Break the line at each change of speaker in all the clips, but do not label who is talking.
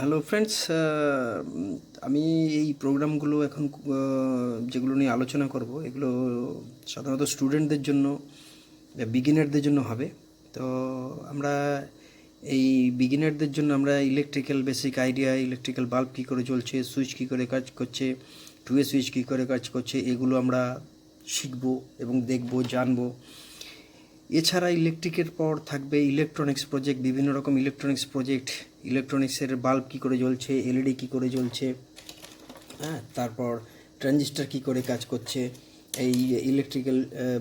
Hello friends আমি এই প্রোগ্রামগুলো এখন যেগুলো নিয়ে আলোচনা করব, এগুলো সাধারণত স্টুডেন্টদের জন্য বিগিনারদের জন্য হবে। তো আমরা এই বিগিনারদের জন্য আমরা electrical basic idea electrical bulb কী করে চলছে সুইচ কী করে কাজ করছে টুয়ে সুইচ কী করে কাজ করছে, এগুলো আমরা শিখব এবং দেখব, জানব। এছাড়া ইলেকট্রিকের পর থাকবে ইলেকট্রনিক্স প্রজেক্ট, বিভিন্ন রকম ইলেকট্রনিক্স প্রজেক্ট। ইলেকট্রনিক্সের বাল্ব কী করে জ্বলছে, এলইডি কী করে জ্বলছে হ্যাঁ তারপর ট্রানজিস্টার কী করে কাজ করছে, এই ইলেকট্রিক্যাল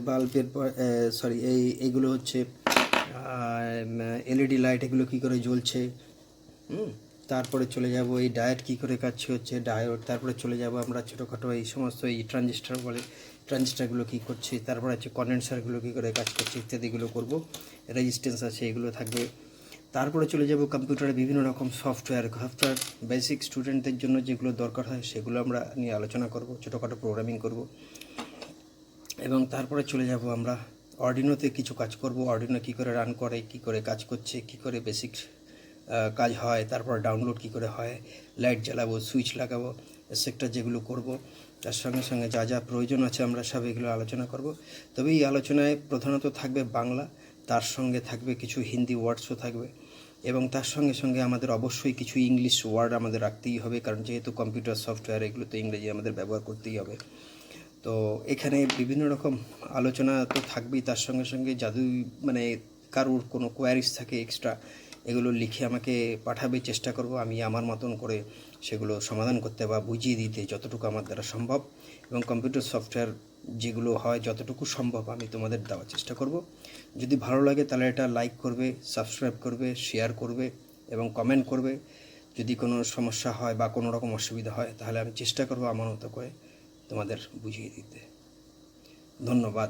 বাল্বের সরি এই, এগুলো হচ্ছে এলইডি লাইট এগুলো কী করে জ্বলছে, হুম তারপরে চলে যাব এই ডায়েট কী করে কাজ হচ্ছে ডায়োড তারপরে চলে যাব আমরা ছোটোখাটো এই সমস্ত এই ট্রানজিস্টার বলে ট্রানজিস্টারগুলো কী করছে, তারপরে হচ্ছে কন্ডেন্সারগুলো কী করে কাজ করছে ইত্যাদিগুলো করব রেজিস্ট্যান্স আছে এগুলো থাকবে। তারপরে চলে যাব কম্পিউটারে বিভিন্ন রকম সফটওয়্যার সফটওয়্যার বেসিক স্টুডেন্টদের জন্য যেগুলো দরকার হয় সেগুলো আমরা নিয়ে আলোচনা করব, ছোটোখাটো প্রোগ্রামিং করব। এবং তারপরে চলে যাব আমরা অর্ডিনোতে কিছু কাজ করব অর্ডিনো কী করে রান করে, কী করে কাজ করছে, কী করে বেসিক কাজ হয়, তারপর ডাউনলোড কী করে হয় লাইট জ্বালাবো সুইচ লাগাবো সেক্টর যেগুলো করব। তার সঙ্গে সঙ্গে যা যা প্রয়োজন আছে আমরা সব এগুলো আলোচনা করব। তবে এই আলোচনায় প্রধানত থাকবে বাংলা, তার সঙ্গে থাকবে কিছু হিন্দি ওয়ার্ডসও থাকবে। এবং তার সঙ্গে সঙ্গে আমাদের অবশ্যই কিছু ইংলিশ ওয়ার্ড আমাদের রাখতেই হবে, কারণ যেহেতু কম্পিউটার সফটওয়্যার এগুলো তো ইংরেজি আমাদের ব্যবহার করতেই হবে। তো এখানে বিভিন্ন রকম আলোচনা তো থাকবেই, তার সঙ্গে সঙ্গে জাদু মানে কারোর কোনো কোয়ারিজ থাকে এক্সট্রা এগুলো লিখে আমাকে পাঠাবে, চেষ্টা করব আমি আমার মতন করে সেগুলো সমাধান করতে বা বুঝিয়ে দিতে যতটুকু আমার দ্বারা সম্ভব এবং কম্পিউটার সফটওয়্যার যেগুলো হয় যতটুকু সম্ভব আমি তোমাদের দেওয়ার চেষ্টা করব। যদি ভালো লাগে তাহলে এটা লাইক করবে সাবস্ক্রাইব করবে শেয়ার করবে এবং কমেন্ট করবে। যদি কোনো সমস্যা হয় বা কোনো রকম অসুবিধা হয় তাহলে আমি চেষ্টা করব আমার মতো করে তোমাদের বুঝিয়ে দিতে। ধন্যবাদ।